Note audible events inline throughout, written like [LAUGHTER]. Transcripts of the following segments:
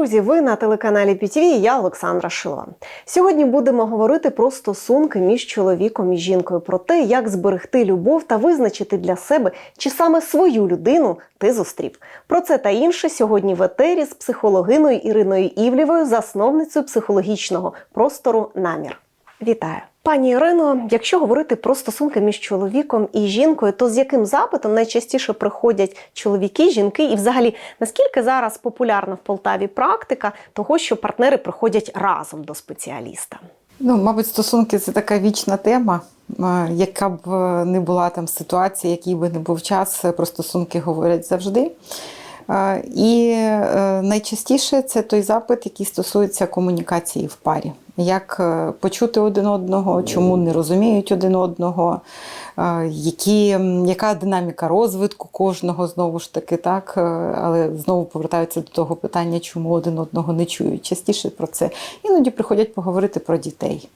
друзі! Ви на телеканалі ПІТВІ. я Олександра Шилова. Сьогодні будемо говорити про стосунки між чоловіком і жінкою, про те, як зберегти любов та визначити для себе, чи саме свою людину ти зустрів. Про це та інше сьогодні в етері з психологиною Іриною Івлєвою, засновницею психологічного простору Намір. Вітаю! Пані Ірино, якщо говорити про стосунки між чоловіком і жінкою, то з яким запитом найчастіше приходять чоловіки, жінки, і взагалі наскільки зараз популярна в Полтаві практика того, що партнери приходять разом до спеціаліста? Ну, мабуть, стосунки це така вічна тема. Яка б е, не була там ситуація, який би не був час, е, про стосунки говорять завжди. І е, найчастіше це той запит, який стосується комунікації в парі. Як е, почути один одного, чому не розуміють один одного, е, які, яка динаміка розвитку кожного знову ж таки, так, але знову повертаються до того питання, чому один одного не чують. Частіше про це. Іноді приходять поговорити про дітей.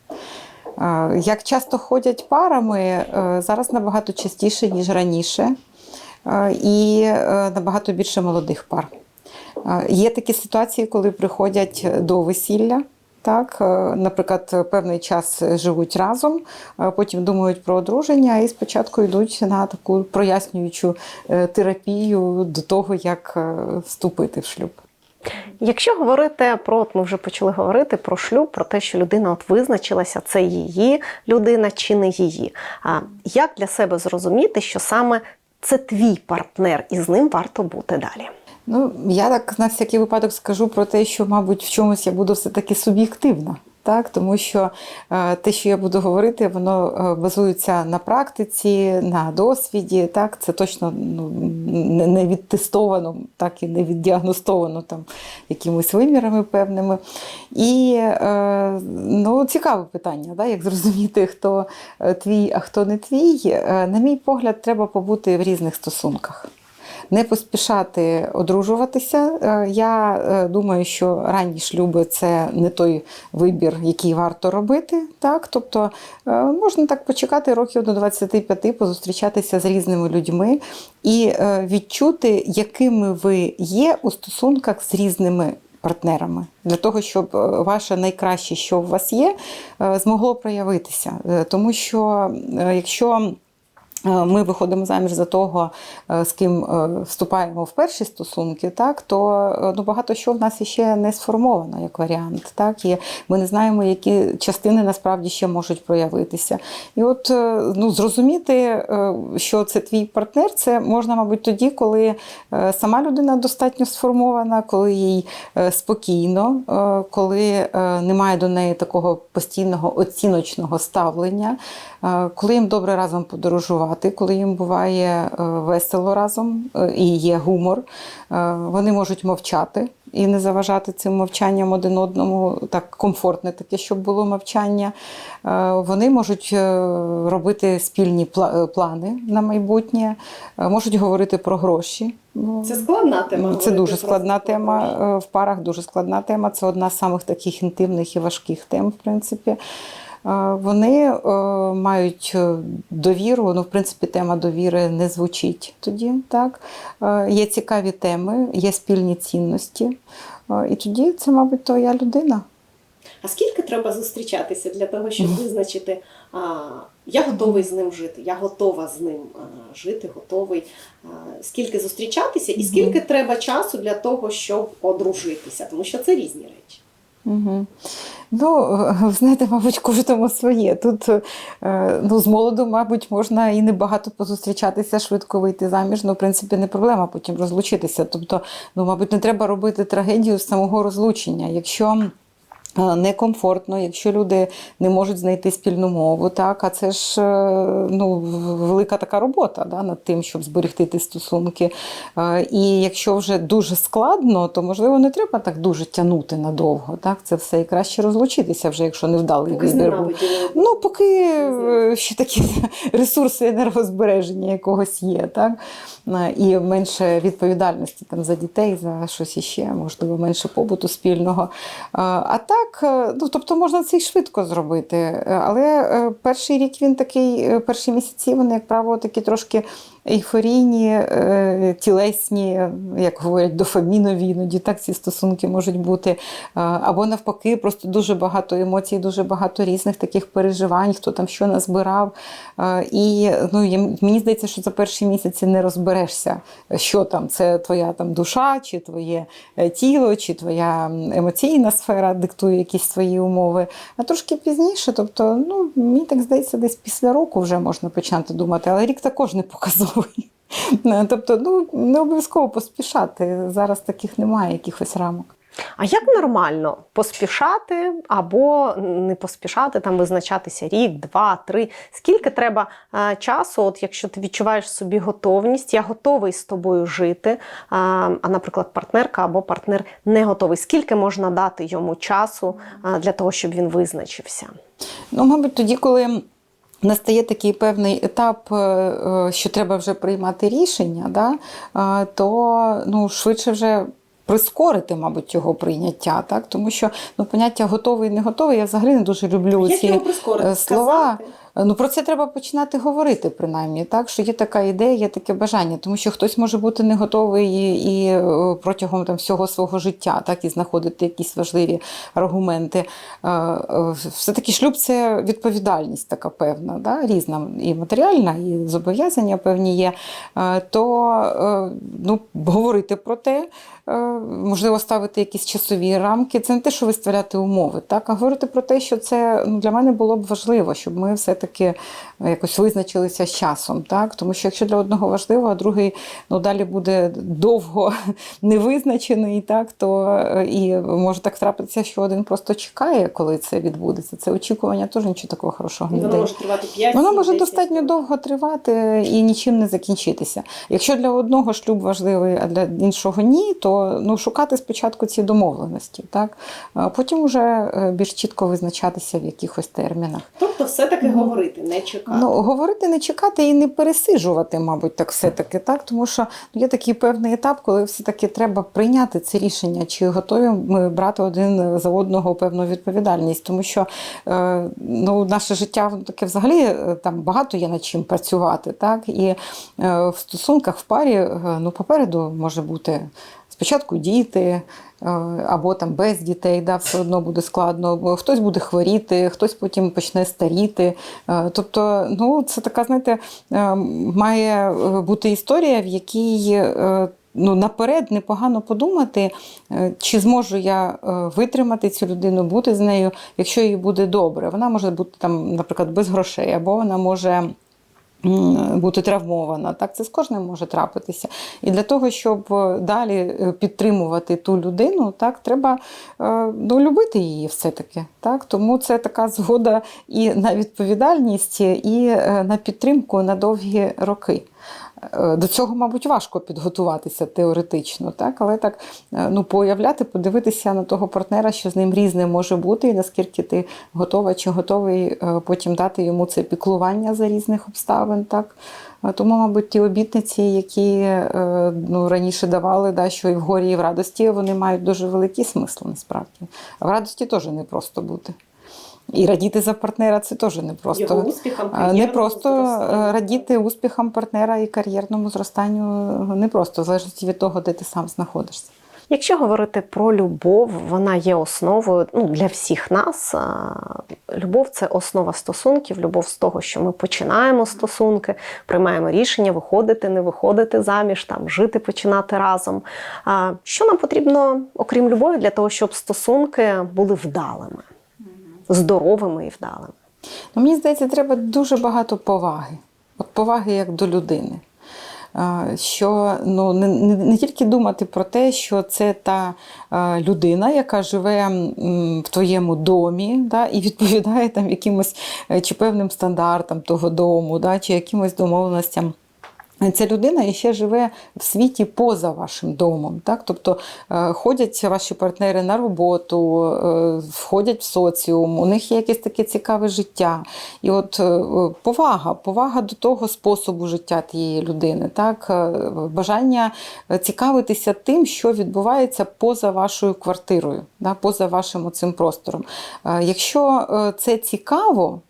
Як часто ходять парами, зараз набагато частіше, ніж раніше, і е, набагато більше молодих пар. Є такі ситуації, коли приходять до весілля. Так, е, наприклад, певний час живуть разом, потім думають про одруження і спочатку йдуть на таку прояснюючу е, терапію до того, як вступити в шлюб. Якщо говорити про, от ми вже почали говорити про шлюб, про те, що людина от визначилася, це її людина чи не її. А як для себе зрозуміти, що саме це твій партнер, і з ним варто бути далі? Ну, я так на всякий випадок скажу про те, що, мабуть, в чомусь я буду все-таки суб'єктивна. Так, тому що е, те, що я буду говорити, воно е, базується на практиці, на досвіді. Так, це точно ну, не, відтестовано, так і не віддіагностовано там якимись вимірами певними. І е, ну, цікаве питання, да, як зрозуміти, хто твій, а хто не твій. На мій погляд, треба побути в різних стосунках не поспішати одружуватися. Е, Я е, думаю, що ранні шлюби це не той вибір, який варто робити. Так? Тобто е, можна так почекати років до 25, позустрічатися з різними людьми і відчути, якими ви є у стосунках з різними. Партнерами для того, щоб ваше найкраще, що у вас є, змогло проявитися. Тому що якщо ми виходимо заміж за того, е, з ким е, вступаємо в перші стосунки, так то е, ну, багато що в нас ще не сформовано як варіант. Так? І ми не знаємо, які частини насправді ще можуть проявитися. І от е, ну, зрозуміти, е, що це твій партнер, це можна, мабуть, тоді, коли е, сама людина достатньо сформована, коли їй е, спокійно, е, коли е, немає до неї такого постійного оціночного ставлення, е, коли їм добре разом подорожувати, коли їм буває е, весело разом е, і є гумор, Е, вони можуть мовчати і не заважати цим мовчанням один одному, так комфортне таке, щоб було мовчання. Вони можуть робити спільні плани на майбутнє, можуть говорити про гроші. Ну, Це складна тема. це дуже складна тема в парах, дуже складна тема. Це одна з самих таких інтимних і важких тем, в принципі. Вони е, мають е, довіру. Ну, в принципі, тема довіри не звучить тоді. Так? Е, Є цікаві теми, є спільні цінності. І тоді це, мабуть, твоя людина. А скільки треба зустрічатися для того, щоб визначити, а, я готовий з ним жити, я готова з ним а, жити, готовий. А, скільки зустрічатися, і скільки треба часу для того, щоб одружитися, тому що це різні речі. Угу. Ну, е, знаєте, мабуть, кожному своє. Тут е, ну, з молоду, мабуть, можна і небагато позустрічатися, швидко вийти заміж. Ну, в принципі, не проблема потім розлучитися. Тобто, ну, мабуть, не треба робити трагедію з самого розлучення. Якщо некомфортно, якщо люди не можуть знайти спільну мову, так, а це ж е, ну, велика така робота да, над тим, щоб зберегти ті стосунки. І якщо вже дуже складно, то можливо не треба так дуже тягнути надовго. Так, це все і краще розлучитися, вже якщо невдалий вибір був. Ну, поки е, ще такі [LAUGHS] ресурси енергозбереження якогось є, так? І менше відповідальності там, за дітей, за щось іще, можливо, менше побуту спільного. А так, е, ну, тобто можна це й швидко зробити. Е, Але е, перший рік він такий, перші місяці вони, як правило, такі трошки ейфорійні, е, тілесні, як говорять, дофамінові, іноді так ці стосунки можуть бути. Е, Або навпаки, просто дуже багато емоцій, дуже багато різних таких переживань, хто там що назбирав. Е, І ну, мені здається, що за перші місяці не розберешся, що там, це твоя там душа, чи твоє тіло, чи твоя емоційна сфера диктує якісь свої умови. А трошки пізніше, тобто, ну, мені так здається, десь після року вже можна почати думати, але рік також не показовий. [LAUGHS] Е, Тобто, ну не обов'язково поспішати. Зараз таких немає якихось рамок. А як нормально поспішати або не поспішати, там визначатися рік, два, три? Скільки треба е, часу, от якщо ти відчуваєш собі готовність, я готовий з тобою жити, е, а, наприклад, партнерка або партнер не готовий. Скільки можна дати йому часу е, для того, щоб він визначився? Ну, мабуть, тоді, коли настає такий певний етап, е, е, що треба вже приймати рішення, да, е, то ну, швидше вже. Прискорити, мабуть, його прийняття, так? тому що ну, поняття готовий не готовий, я взагалі не дуже люблю ці е, слова. Ну про це треба починати говорити, принаймні, так що є така ідея, є таке бажання, тому що хтось може бути не готовий і, і е, протягом там всього свого життя, так і знаходити якісь важливі аргументи. Е, е, Все-таки шлюб це відповідальність така певна, да? різна і матеріальна, і зобов'язання певні є. То ну, говорити про те. Е, Можливо, ставити якісь часові рамки. Це не те, що виставляти умови, так, а говорити про те, що це ну, для мене було б важливо, щоб ми все-таки якось визначилися з часом. Так? Тому що якщо для одного важливо, а другий ну, далі буде довго [LAUGHS] невизначений, так, то е, і може так трапитися, що один просто чекає, коли це відбудеться. Це очікування теж нічого такого хорошого не дає. тривати 5 Воно може достатньо довго тривати і нічим не закінчитися. Якщо для одного шлюб важливий, а для іншого ні, то ну, шукати спочатку ці домовленості, так? а потім вже е, більш чітко визначатися в якихось термінах. Тобто, все-таки говорити, не чекати. Ну, говорити, не чекати і не пересиджувати, мабуть, так все-таки, так? Тому що ну, є такий певний етап, коли все-таки треба прийняти це рішення, чи готові ми брати один за одного певну відповідальність. Тому що е, ну, наше життя таке взагалі е, там багато є над чим працювати. Так? І в стосунках в парі ну, попереду може бути. Спочатку діти е, або там без дітей, да, все одно буде складно. Хтось буде хворіти, хтось потім почне старіти. Е, Тобто, ну це така, знаєте, е, має бути історія, в якій ну, наперед непогано подумати, чи зможу я витримати цю людину, бути з нею, якщо їй буде добре. Вона може бути там, наприклад, без грошей, або вона може. Бути травмована, так це з кожним може трапитися. І для того, щоб е, далі е, підтримувати ту людину, так треба е, ну, любити її все-таки. Так? Тому це така згода і на відповідальність, і на підтримку на довгі роки. Е, До цього, мабуть, важко підготуватися теоретично, так? але так е, ну, появляти, подивитися на того партнера, що з ним різне може бути, і наскільки ти готова чи готовий е, потім дати йому це піклування за різних обставин. Так? Тому, мабуть, ті обітниці, які ну, раніше давали, да, що і в горі, і в радості, вони мають дуже великий смисл насправді. А в радості теж не просто бути. І радіти за партнера це теж не просто. успіхам, Не просто е, радіти успіхам партнера і кар'єрному зростанню е, не просто, в залежності від того, де ти сам знаходишся. Якщо говорити про любов, вона є основою ну, для всіх нас. Любов це основа стосунків, любов з того, що ми починаємо стосунки, приймаємо рішення виходити, не виходити заміж, там жити, починати разом. А що нам потрібно, окрім любові, для того, щоб стосунки були вдалими, здоровими і вдалими? Ну, мені здається, треба дуже багато поваги. От поваги як до людини. Що ну, не, не, не тільки думати про те, що це та а, людина, яка живе м, в твоєму домі, да, і відповідає там якимось е, чи певним стандартам того дому, да, чи якимось домовленостям. Ця людина ще живе в світі поза вашим домом. Так? Тобто е, ходять ваші партнери на роботу, е, входять в соціум, у них є якесь таке цікаве життя. І от е, повага, повага до того способу життя тієї людини, так? бажання цікавитися тим, що відбувається поза вашою квартирою. Да, поза вашим цим простором. Е, Якщо е, це цікаво,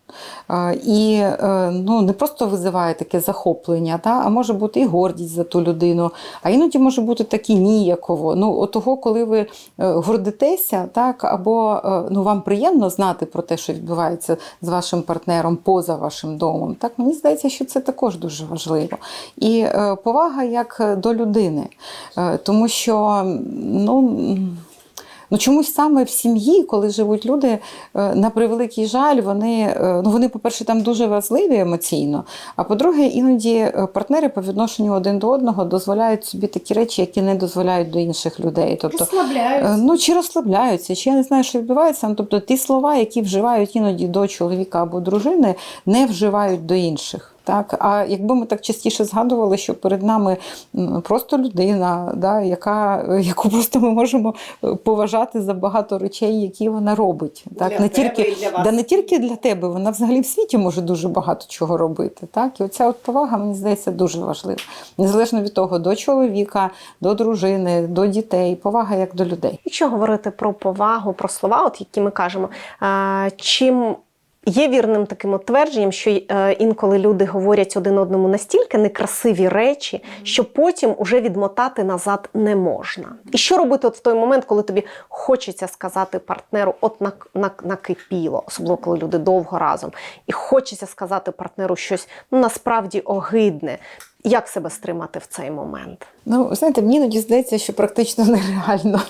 е, і ну, не просто визиває таке захоплення, та, а може бути і гордість за ту людину, а іноді може бути такі ніяково. Ну, от того, коли ви гордитеся, так, або ну, вам приємно знати про те, що відбувається з вашим партнером поза вашим домом, так мені здається, що це також дуже важливо. І повага як до людини, тому що ну. Ну, чомусь саме в сім'ї, коли живуть люди, е, на превеликий жаль, вони, е, ну, вони, по-перше, там дуже важливі емоційно. А по-друге, іноді е, партнери по відношенню один до одного дозволяють собі такі речі, які не дозволяють до інших людей. Тобто, Розслабляються. Ну, чи розслабляються, чи я не знаю, що відбувається. Ну, тобто ті слова, які вживають іноді до чоловіка або дружини, не вживають до інших. Так, а якби ми так частіше згадували, що перед нами просто людина, да, яка, [LAUGHS] яку просто ми можемо е, поважати за багато речей, які вона робить. Так, Для не тебе тільки і для вас. да, не тільки для тебе, вона взагалі в світі може дуже багато чого робити. Так, і оця от повага, мені здається, дуже важлива. Незалежно від того, до чоловіка, до дружини, до дітей, повага як до людей. Якщо говорити про повагу, про слова, от які ми кажемо, а, чим є вірним таким от твердженням, що е, інколи люди говорять один одному настільки некрасиві речі, що потім уже відмотати назад не можна. І що робити от в той момент, коли тобі хочеться сказати партнеру, от нак- нак- накипіло, особливо коли люди довго разом, і хочеться сказати партнеру щось ну насправді огидне. Як себе стримати в цей момент? Ну, знаєте, мені іноді здається, що практично [LAUGHS] нереально.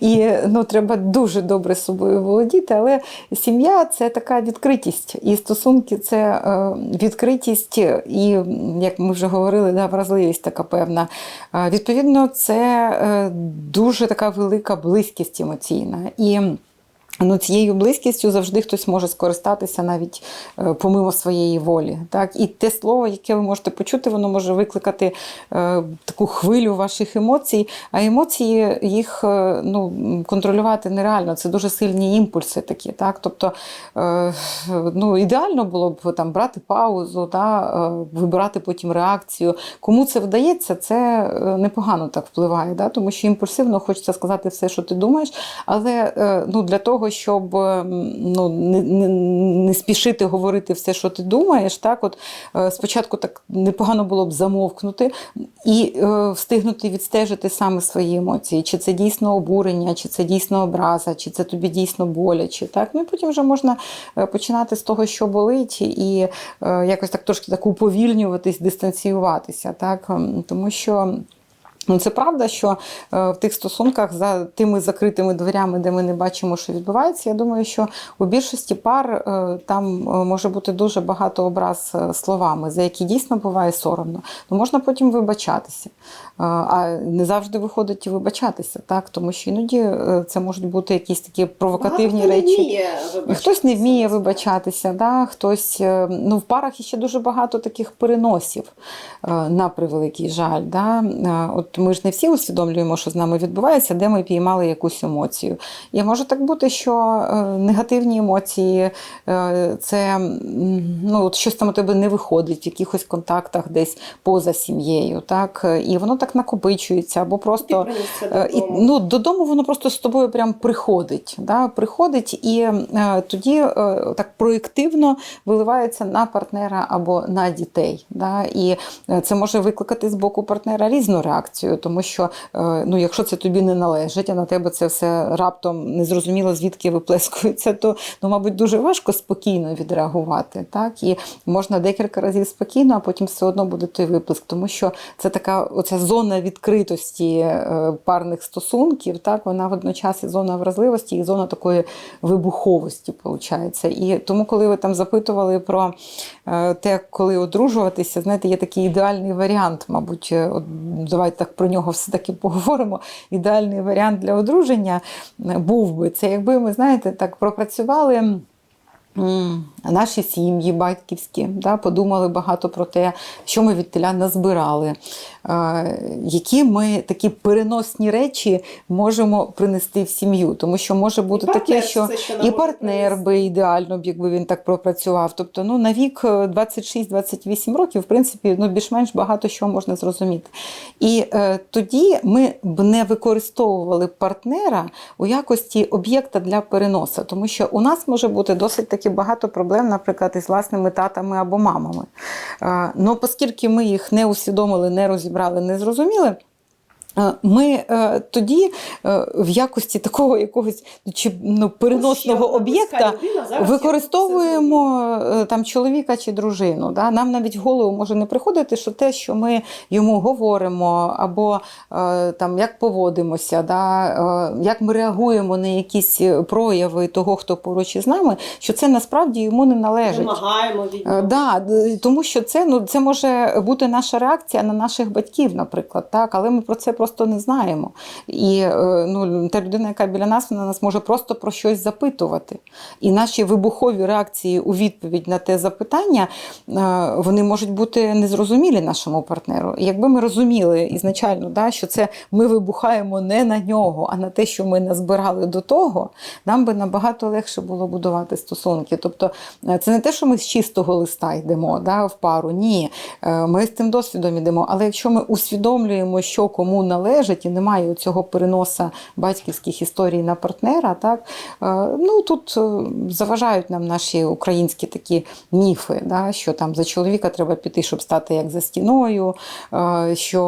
І ну, треба дуже добре собою володіти, але сім'я це така відкритість, і стосунки це е, відкритість, і, як ми вже говорили, да, вразливість така певна. Е, відповідно, це е, дуже така велика близькість емоційна. І Ну, цією близькістю завжди хтось може скористатися навіть е, помимо своєї волі. Так? І те слово, яке ви можете почути, воно може викликати е, таку хвилю ваших емоцій, а емоції їх е, ну, контролювати нереально. Це дуже сильні імпульси такі. Так? Тобто е, ну, ідеально було б там брати паузу, да? е, вибирати потім реакцію. Кому це вдається, це е, непогано так впливає, да? тому що імпульсивно хочеться сказати все, що ти думаєш, але е, ну, для того, щоб е, ну, не, не, не спішити говорити все, що ти думаєш, так, от е, спочатку так непогано було б замовкнути і е, встигнути відстежити саме свої емоції, чи це дійсно обурення, чи це дійсно образа, чи це тобі дійсно боляче. Так? Ну і потім вже можна е, починати з того, що болить, і е, якось так трошки так уповільнюватись, дистанціюватися. Так? Ем, Тому що. Ну, це правда, що е, в тих стосунках за тими закритими дверями, де ми не бачимо, що відбувається. Я думаю, що у більшості пар е, там е, може бути дуже багато образ словами, за які дійсно буває соромно. Ну, можна потім вибачатися. А не завжди виходить і вибачатися, так? тому що іноді це можуть бути якісь такі провокативні речі. Хтось не вміє вибачатися, да? хтось ну, в парах ще дуже багато таких переносів на превеликий жаль. Да? От ми ж не всі усвідомлюємо, що з нами відбувається, де ми піймали якусь емоцію. І може так бути, що е, негативні емоції е, це ну, щось там у тебе не виходить в якихось контактах десь поза сім'єю. Так? І воно так накопичується, або просто. Е, І, ну, додому воно просто з тобою прям приходить. Да? Приходить і е, тоді е, так проєктивно виливається на партнера або на дітей. Да? І е, це може викликати з боку партнера різну реакцію, тому що е, ну, якщо це тобі не належить, а на тебе це все раптом незрозуміло звідки виплескується, то ну, мабуть дуже важко спокійно відреагувати. Так? І можна декілька разів спокійно, а потім все одно буде той виплеск, тому що це така оця зона відкритості е, парних стосунків, так вона водночас і зона вразливості, і зона такої вибуховості, виходить. І тому, коли ви там запитували про е, те, коли одружуватися, знаєте, є такий ідеальний варіант, мабуть, от, давайте так про нього все-таки поговоримо. Ідеальний варіант для одруження був би це, якби ми знаєте, так пропрацювали. Наші сім'ї батьківські, да, подумали багато про те, що ми від теля назбирали, е, які ми такі переносні речі можемо принести в сім'ю. Тому що може бути таке, що що і партнер би ідеально, б, якби він так пропрацював. Тобто, ну на вік е, 26-28 років, в принципі, ну більш-менш багато що можна зрозуміти. І е, тоді ми б не використовували партнера у якості об'єкта для переносу, тому що у нас може бути досить таки багато проблем, наприклад, із власними татами або мамами. Е, ну, оскільки ми їх не усвідомили, не розібрали, не зрозуміли. Е, Ми е, тоді е, в якості такого якогось чи ну, переносного об'єкта використовуємо е, там чоловіка чи дружину. Да? Нам навіть в голову може не приходити, що те, що ми йому говоримо, або е, там як поводимося, да? е, як ми реагуємо на якісь прояви того, хто поруч із нами, що це насправді йому не належить. Вимагаємо від Е. Да, тому що це, ну, це може бути наша реакція на наших батьків, наприклад, так, але ми про це просто не знаємо. І е, ну, та людина, яка біля нас, вона нас може просто про щось запитувати. І наші вибухові реакції у відповідь на те запитання, е, вони можуть бути незрозумілі нашому партнеру. І якби ми розуміли ізначально, да, що це ми вибухаємо не на нього, а на те, що ми назбирали до того, нам би набагато легше було будувати стосунки. Тобто е, це не те, що ми з чистого листа йдемо да, в пару. Ні, ми з тим досвідом йдемо. Але якщо ми усвідомлюємо, що кому належить, і немає цього переноса батьківських історій на партнера, так е, ну тут е, заважають нам наші українські такі міфи, да, що там за чоловіка треба піти, щоб стати як за стіною, е, що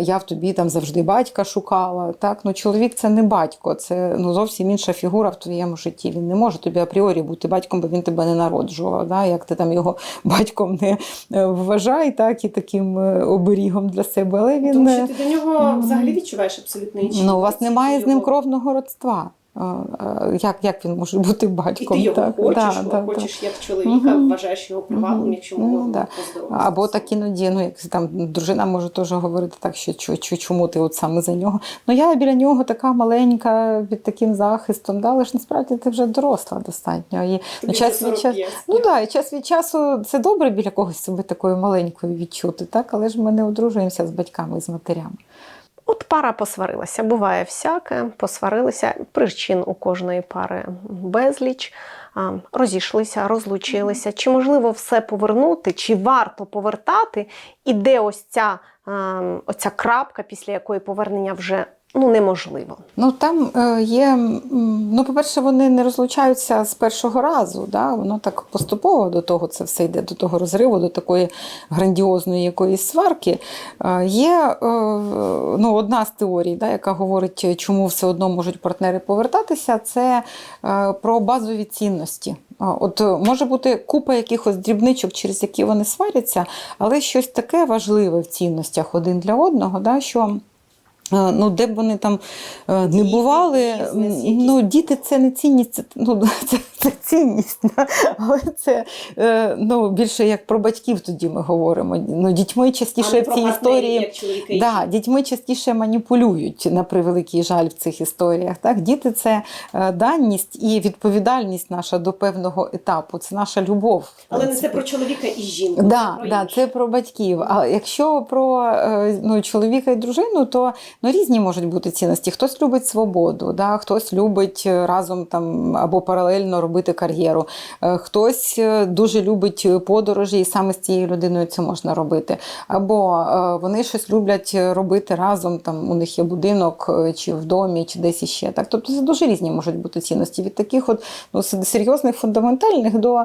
я в тобі там завжди батька шукала. Так? Ну, чоловік це не батько, це ну, зовсім інша фігура в твоєму житті. Він не може тобі апріорі бути батьком, бо він тебе не народжував. Да? Як ти там його [LAUGHS] батьком не вважай, так, і таким оберігом для себе. Але він Тому що ти до нього взагалі відчуваєш абсолютно інші. ну, у вас немає з ним кровного родства. Як, як він може бути І батьком? ти його так? хочеш, Да, його да, да. як чоловіка, Мгм. вважаєш його привалом, Мгм. якщо ми Ну, да. Або так іноді, ну як там дружина може теж говорити так, що чому ти от саме за нього. Ну я біля нього така маленька під таким захистом, да, але ж насправді ти вже доросла достатньо. І Тобі ну, час від часу, ну да, і час від часу це добре біля когось себе такою маленькою відчути, так, але ж ми не одружуємося з батьками і з матерями. От пара посварилася. Буває всяке, посварилися. Причин у кожної пари безліч. Розійшлися, розлучилися. Чи можливо все повернути, чи варто повертати? І де ось ця оця крапка, після якої повернення вже ну, неможливо? Ну там е, є, ну, по-перше, вони не розлучаються з першого разу. Да? Воно так поступово до того це все йде, до того розриву, до такої грандіозної якоїсь сварки. Е, Є е, ну, одна з теорій, да, яка говорить, чому все одно можуть партнери повертатися, це про базові цінності. От може бути купа якихось дрібничок, через які вони сваряться, але щось таке важливе в цінностях один для одного, да, що. Е, Ну, де б вони там е, не бували, ну, діти це не цінність, це, ну, це, це цінність, але це е, ну, більше як про батьків тоді ми говоримо. Ну, дітьми частіше в цій історії. Да, дітьми частіше маніпулюють на превеликий жаль в цих історіях. Так? Діти це даність і відповідальність наша до певного етапу. Це наша любов. Але не це про чоловіка і жінку. Да, це про да, це про батьків. А якщо про ну, чоловіка і дружину, то ну, різні можуть бути цінності. Хтось любить свободу, да, хтось любить е, разом там або паралельно робити кар'єру. Е, Хтось е, дуже любить подорожі, і саме з цією людиною це можна робити. Або вони щось люблять робити разом. Там у них є будинок, чи в домі, чи десь іще. Так, тобто це дуже різні можуть бути цінності. Від таких от ну, серйозних фундаментальних до е,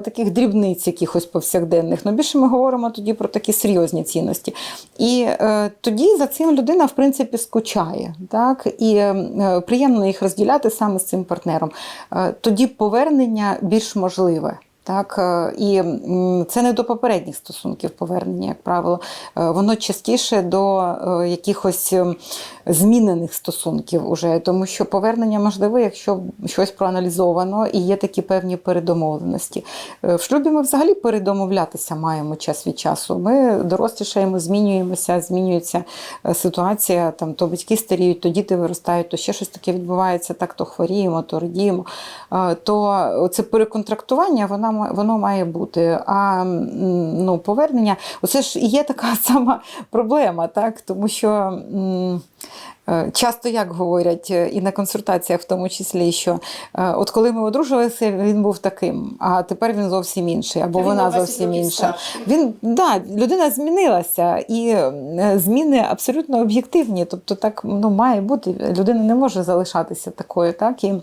таких дрібниць, якихось повсякденних. Ну більше ми говоримо тоді про такі серйозні цінності. І е, тоді за цим людина, в принципі, скучає. Так? І е, приємно їх розділяти саме з цим партнером. Е, тоді повернення більш можливе. Так, е, і це не до попередніх стосунків повернення, як правило. Е, Воно частіше до е, якихось ем, змінених стосунків уже, тому що повернення можливе, якщо щось проаналізовано і є такі певні передомовленості. В шлюбі ми взагалі передомовлятися маємо час від часу. Ми дорослішаємо, змінюємося, змінюється ситуація. Там то батьки старіють, то діти виростають, то ще щось таке відбувається. Так то хворіємо, то радіємо. То це переконтрактування, вона воно має бути. А ну, повернення, оце ж і є така [LAUGHS] сама проблема, так тому що. Е, Часто як говорять е, і на консультаціях, в тому числі, що е, от коли ми одружилися, він був таким, а тепер він зовсім інший, або Він вона зовсім інша. Він да, людина змінилася, і зміни абсолютно об'єктивні. Тобто, так ну має бути. Людина не може залишатися такою, так і.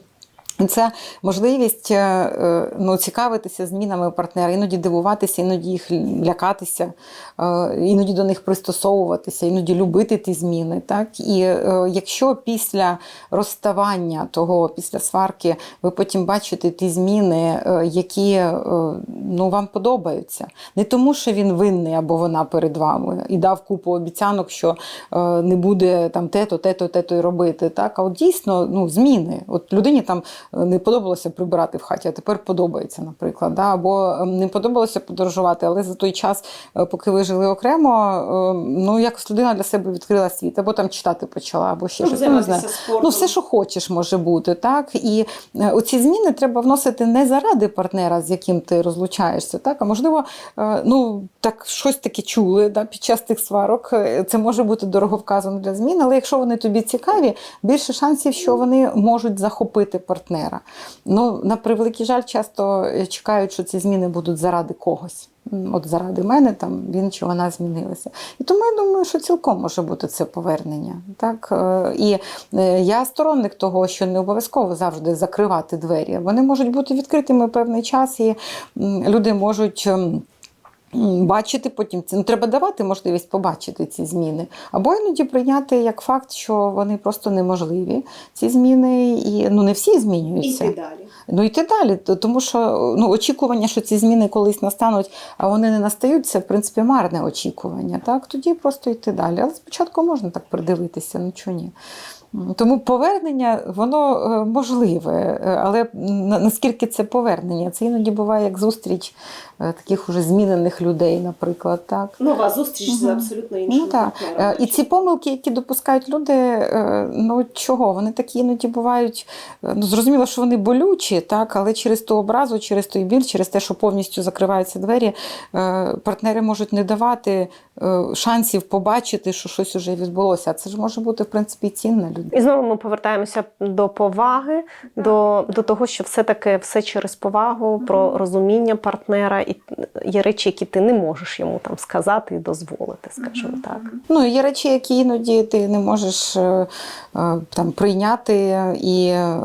Це можливість е, е, ну, цікавитися змінами партнера, іноді дивуватися, іноді їх лякатися, е, іноді до них пристосовуватися, іноді любити ті зміни. Так? І якщо після розставання того, після сварки, ви потім бачите ті зміни, які ну, вам подобаються, не тому, що він винний або вона перед вами і дав купу обіцянок, що не буде там те-то, те-то, те-то і робити. Так? А от дійсно ну, зміни. От людині там не подобалося прибирати в хаті, а тепер подобається, наприклад. Да? Або е, не подобалося подорожувати, але за той час, е, поки ви жили окремо, е, ну якось людина для себе відкрила світ, або там читати почала, або ще щось. Ну. Ну, все, що хочеш, може бути, так? І е, оці зміни треба вносити не заради партнера, з яким ти розлучаєшся, так? А можливо, е, ну так щось таке чули да, під час тих сварок. Це може бути дороговказано для змін, але якщо вони тобі цікаві, більше шансів, що вони можуть захопити партнера. Ну, на превеликий жаль, часто е, чекають, що ці зміни будуть заради когось. От заради мене там він чи вона змінилася. І тому я думаю, що цілком може бути це повернення. Так? Е, І е, я сторонник того, що не обов'язково завжди закривати двері. Вони можуть бути відкритими певний час, і люди можуть. Бачити потім це ну, треба давати можливість побачити ці зміни, або іноді прийняти як факт, що вони просто неможливі. Ці зміни, і ну не всі змінюються. Іти далі. Ну йти далі, тому що ну, очікування, що ці зміни колись настануть, а вони не настають, це в принципі марне очікування. Так? Тоді просто йти далі. Але спочатку можна так придивитися, ну чого ні. Тому повернення воно е, можливе, е, але наскільки це повернення? Це іноді буває як зустріч е, таких уже змінених людей, наприклад. Так? Нова зустріч з абсолютно іншим Ну так. І ці помилки, які допускають люди, ну чого? Вони такі іноді бувають. Ну, зрозуміло, що вони болючі, так, але через ту образу, через той біль, через те, що повністю закриваються двері, партнери можуть не давати шансів побачити, що щось уже відбулося. А це ж може бути, в принципі, людина. І знову ми повертаємося до поваги, до, до того, що все-таки все через повагу, про розуміння партнера, і є речі, які ти не можеш йому там сказати і дозволити, скажімо так. Ну, є речі, які іноді ти не можеш е, е, там, прийняти, і е,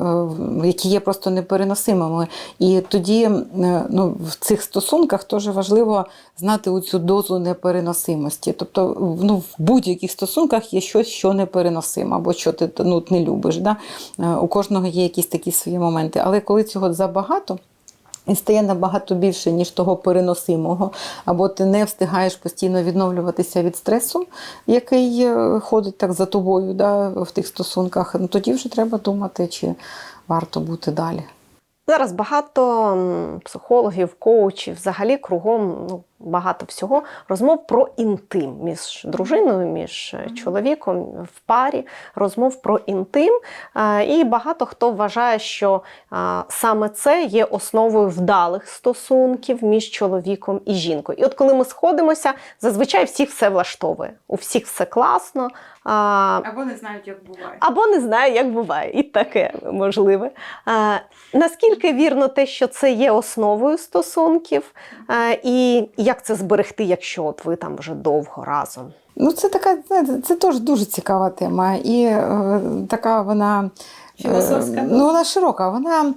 які є просто непереносимими. І тоді ну, в цих стосунках теж важливо знати оцю дозу непереносимості. Тобто ну, в будь-яких стосунках є щось, що непереносимо, або що ти ну, не любиш. Да? Е, У кожного є якісь такі свої моменти. Але коли цього забагато, і стає набагато більше, ніж того переносимого, або ти не встигаєш постійно відновлюватися від стресу, який е, ходить так за тобою да, в тих стосунках. Ну, тоді вже треба думати, чи варто бути далі. Зараз багато психологів, коучів, взагалі кругом ну, багато всього розмов про інтим між дружиною, між е, чоловіком в парі, розмов про інтим. Е, І багато хто вважає, що саме це є основою вдалих стосунків між чоловіком і жінкою. І от коли ми сходимося, зазвичай всіх все влаштовує. У всіх все класно. а, Або не знають, як буває. або не знаю, як буває, і таке можливе. А, наскільки вірно те, що це є основою стосунків, і як це зберегти, якщо от ви там вже довго разом? Ну, це така, знаєте, це теж дуже цікава тема. І е, така вона, е, ну, вона широка. Вона.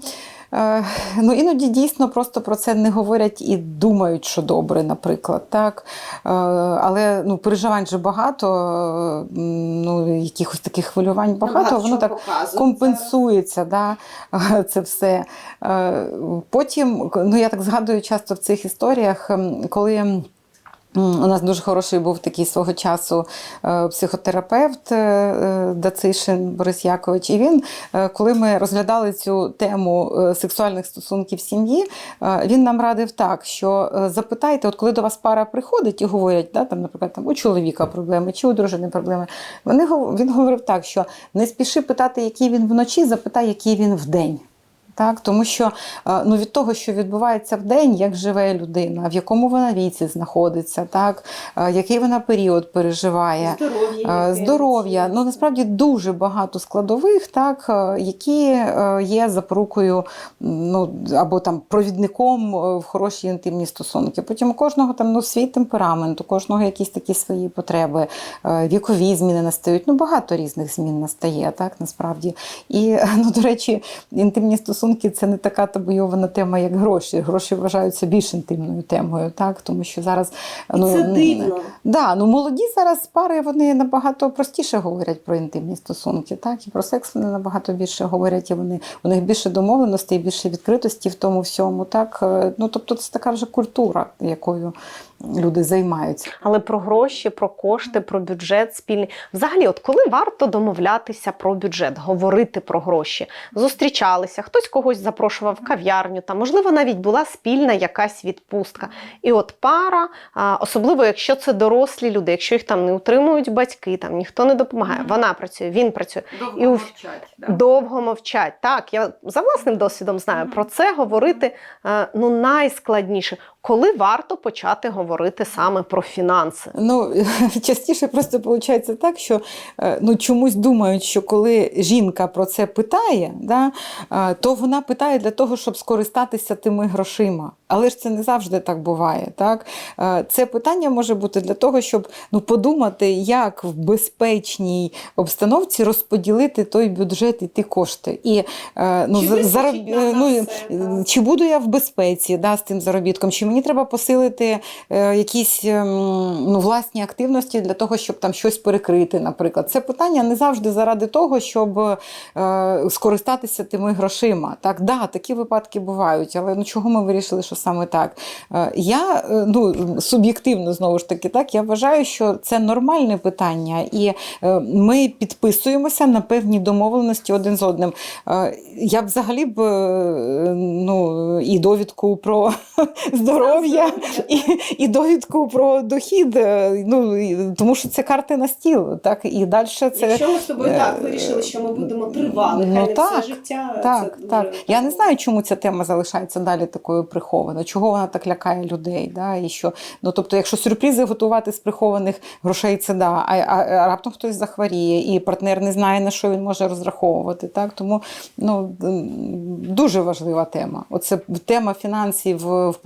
Е, ну, іноді дійсно просто про це не говорять і думають, що добре, наприклад. Так? Е, але ну, переживань же багато, е, ну, якихось таких хвилювань багато, воно так компенсується да, [LAUGHS] це все. Потім, ну я так згадую часто в цих історіях, ем, коли. У нас дуже хороший був такий свого часу е, психотерапевт е, е, Дацишин Борис Якович. І він, коли ми розглядали цю тему сексуальних стосунків сім'ї, він нам радив так, що запитайте, от коли до вас пара приходить і говорять, да, там, наприклад, там, у чоловіка проблеми чи у дружини проблеми, вони, він говорив так, що не спіши питати, який він вночі, запитай, який він вдень. Так, тому що е, ну, від того, що відбувається в день, як живе людина, в якому вона віці знаходиться, так, е, який вона період переживає, Здоров'я. Е, здоров'я. Ну насправді дуже багато складових, так, які є запорукою ну, або там провідником в хороші інтимні стосунки. Потім у кожного там ну, свій темперамент, у кожного якісь такі свої потреби, вікові зміни настають. Ну, багато різних змін настає, так, насправді. І, [LAUGHS] ну, до речі, інтимні стосунки це не така табуйована тема, як гроші. Гроші вважаються більш інтимною темою, так, тому що зараз ну, це дивно. Да, ну молоді зараз пари вони набагато простіше говорять про інтимні стосунки, так і про секс вони набагато більше говорять, і вони у них більше домовленостей, більше відкритості в тому всьому. Так Е, ну тобто це така вже культура, якою люди займаються. Але про гроші, про кошти, про бюджет спільний. Взагалі, от коли варто домовлятися про бюджет, говорити про гроші, зустрічалися, хтось когось запрошував в кав'ярню, там, можливо, навіть була спільна якась відпустка. І от пара, особливо якщо це дорослі люди, якщо їх там не утримують батьки, там ніхто не допомагає. Вона працює, він працює. Довго І у- мовчать. Да. Довго мовчать. Так, я за власним досвідом знаю. Про це говорити ну, найскладніше. Коли варто почати говорити саме про фінанси? Ну, [LAUGHS] частіше просто виходить так, що е, ну, чомусь думають, що коли жінка про це питає, да, е, то вона питає для того, щоб скористатися тими грошима. Але ж це не завжди так буває. Так? Е, Це питання може бути для того, щоб ну, подумати, як в безпечній обстановці розподілити той бюджет і ті кошти. І, ну, Чи за- зароб- ну, чи буду я в безпеці да, з тим заробітком, чи мені треба посилити е, якісь ем, ну, власні активності для того, щоб там щось перекрити, наприклад. Це питання не завжди заради того, щоб е, скористатися тими грошима. Так, да, такі випадки бувають, але ну, чого ми вирішили, що саме так? Е, я ну, суб'єктивно знову ж таки, так, я вважаю, що це нормальне питання, і ми підписуємося на певні домовленості один з одним. Я б взагалі б ну, і довідку про [LAUGHS] здоров'я, і, і довідку про дохід. е, Ну, тому що це карти на стіл. Так, і далі це. Якщо ми з тобою е, так вирішили, що ми будемо тривали, ну, хай не так, все життя. Так, це так. дуже Я не знаю, чому ця тема залишається далі такою прихованою, чого вона так лякає людей. Да? І що, ну, тобто, якщо сюрпризи готувати з прихованих грошей, це да, а, а, а раптом хтось захворіє, і партнер не знає, на що він може розраховувати. Так? Тому ну, дуже важлива тема. Оце тема фінансів в в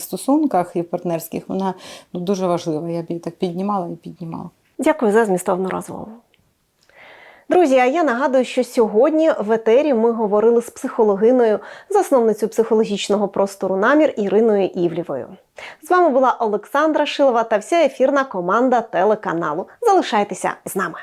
подружніх стосунках і в партнерських, вона ну, дуже важлива. Я б її так піднімала і піднімала. Дякую за змістовну розмову. Друзі, а я нагадую, що сьогодні в етері ми говорили з психологиною, засновницею психологічного простору намір Іриною Івлівою. З вами була Олександра Шилова та вся ефірна команда телеканалу. Залишайтеся з нами.